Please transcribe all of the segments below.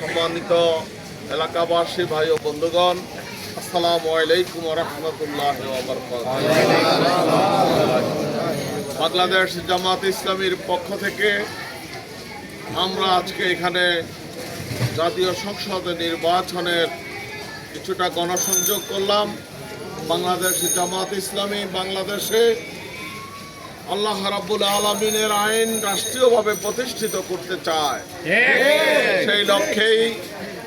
সম্মানিত এলাকাবাসী, ভাই ও বন্ধুগণ, আসসালামু আলাইকুম রহমতুল্লাহ বাংলাদেশ জামাত ইসলামীর পক্ষ থেকে আমরা আজকে এখানে জাতীয় সংসদ নির্বাচনের কিছুটা গণসংযোগ করলাম। বাংলাদেশ জামাত ইসলামী বাংলাদেশে আল্লাহ রাব্বুল আলমিনের আইন রাষ্ট্রীয়ভাবে প্রতিষ্ঠিত করতে চায়। সেই লক্ষ্যেই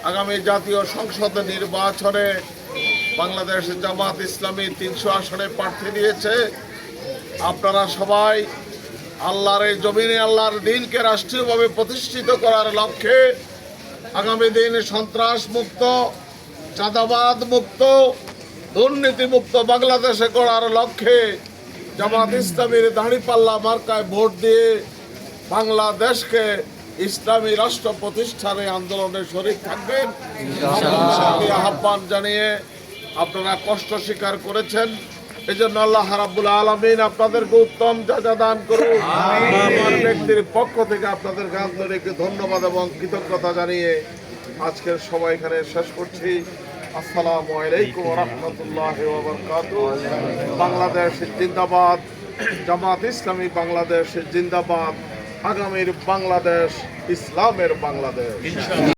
আগামী জাতীয় সংসদ নির্বাচনে বাংলাদেশ জামাত ইসলামী তিনশো আসনে প্রার্থী দিয়েছে। আপনারা সবাই আল্লাহর এই জমিনে আল্লাহর দিনকে রাষ্ট্রীয়ভাবে প্রতিষ্ঠিত করার লক্ষ্যে আগামী দিন সন্ত্রাস মুক্ত চাঁদাবাদ মুক্ত দুর্নীতি মুক্ত বাংলাদেশে করার লক্ষ্যে জামাত ইসলামীর দাঁড়িপাল্লা মার্কায় ভোট দিয়ে বাংলাদেশকে ইসলামী রাষ্ট্র প্রতিষ্ঠানে আন্দোলনে শরিক থাকবেন। আহ্বান জানিয়ে আপনারা কষ্ট স্বীকার করেছেন। এই জন্য আল্লাহ রাব্বুল আলমিন আপনাদেরকে উত্তম যাজা দান করুন ব্যক্তির পক্ষ থেকে আপনাদেরকে আন্তরিক ধন্যবাদ এবং কৃতজ্ঞতা জানিয়ে আজকের সবাই এখানে শেষ করছি। আসসালামু আলাইকুম রহমতুল্লাহ বাংলাদেশ জিন্দাবাদ জামাত ইসলামী বাংলাদেশের জিন্দাবাদ আগামীর বাংলাদেশ ইসলামের বাংলাদেশ।